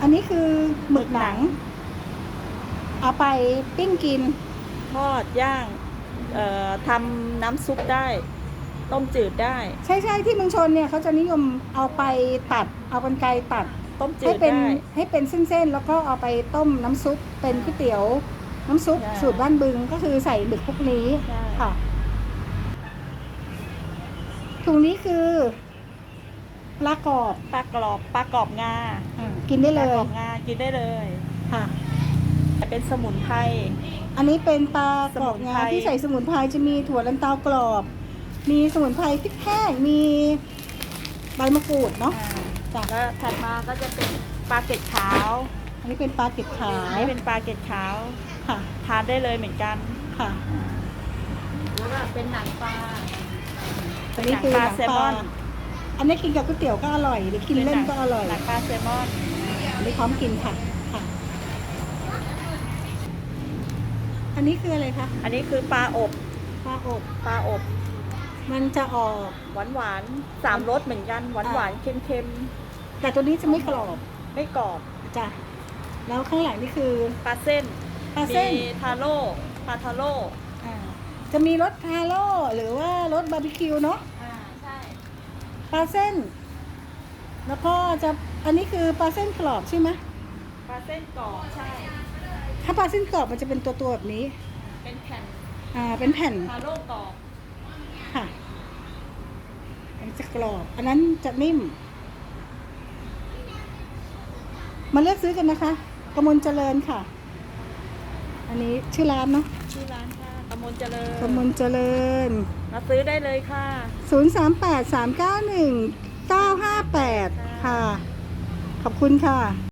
อันนี้คือหมึกหนัง เอาไปปิ้งกิน ทอดย่างเอ่อทำน้ำซุปได้ ต้มจืดได้ ใช่ใช่ที่เมืองชนเนี่ยเขาจะนิยมเอาไปตัด เอากันไกรตัด ต้มจืให้ดเป็นได้ ให้เป็นเส้นๆ แล้วก็เอาไปต้มน้ำซุปเป็นก๋วยเตี๋ยว น้ำซุปใช่ สูตรบ้านบึงก็คือใส่หมึกพวกนี้ใช่ค่ะถุงนี้คือปลากรอบ ปลากรอบปลากรอบงา อ่า กินได้ปเลลายกรอบงากินได้เลยค่ะแต่เป็นสมุนไพร อันนี้เป็นปลากรอบงาสมุนไพร ที่ใส่สมุนไพรจะมีถั่วลันเตากรอบ มีสมุนไพรพริกแห้งมีใบมะกรูดเนาะอ่าจ้ะ แล้วถัดมาก็จะเป็นปลาเกล็ดขาวอันนี้เป็นปลาเก็บขาอันวนี้เป็นปลาเกล็ดขาว ค่ะ ทานได้เลยเหมือนกัน ค่ะแล้วก็เป็นหนังปลา อันนี้คือหนัหงนังปลาแซลปมลาอน อันนี้กินกับก๋วยเตี๋ยวก็อร่อยหรือกินเล่นก็อร่อย หนังปลาแซลมอนอั นนี้พร้อมกินค่ะค่ะ อันนี้คืออะไรคะอันนี้คือปลาอบปลาอบ ปลาอบมันจะออก หวานหวานๆสามรสเหมือนกันหวานหวานๆเค็มเค็มแต่ตัวนี้จะไม่กรอบๆไม่กรอบจ้ะแล้วข้างหลังนี่คือปลาเส้นปลาเส้นมีทาโร่ปลาทาโร่อ่าจะมีรสฮาโลหรือว่ารสบาร์บีคิวเนาะอ่าใช่ปลาเส้น แล้วก็จะ อันนี้คือปลาเส้นกรอบใช่ไหมปลาเส้นกรอบใช่ ถ้าปลาเส้นกรอบมันจะเป็นตัวตัวๆแบบนี้ เป็นแผ่น อ่า เป็นแผ่นทาโร่กรอบ ค่ะอันนี้จะกรอบ อันนั้นจะนิ่ม มาเลือกซื้อกันนะคะกมลเจริญค่ะ อันนี้ชื่อร้านเนาะ ชื่อร้านค่ะกมลเจริญกมลเจริญ มาซื้อได้เลยค่ะ 038 391 958ค่ะ ขอบคุณค่ะ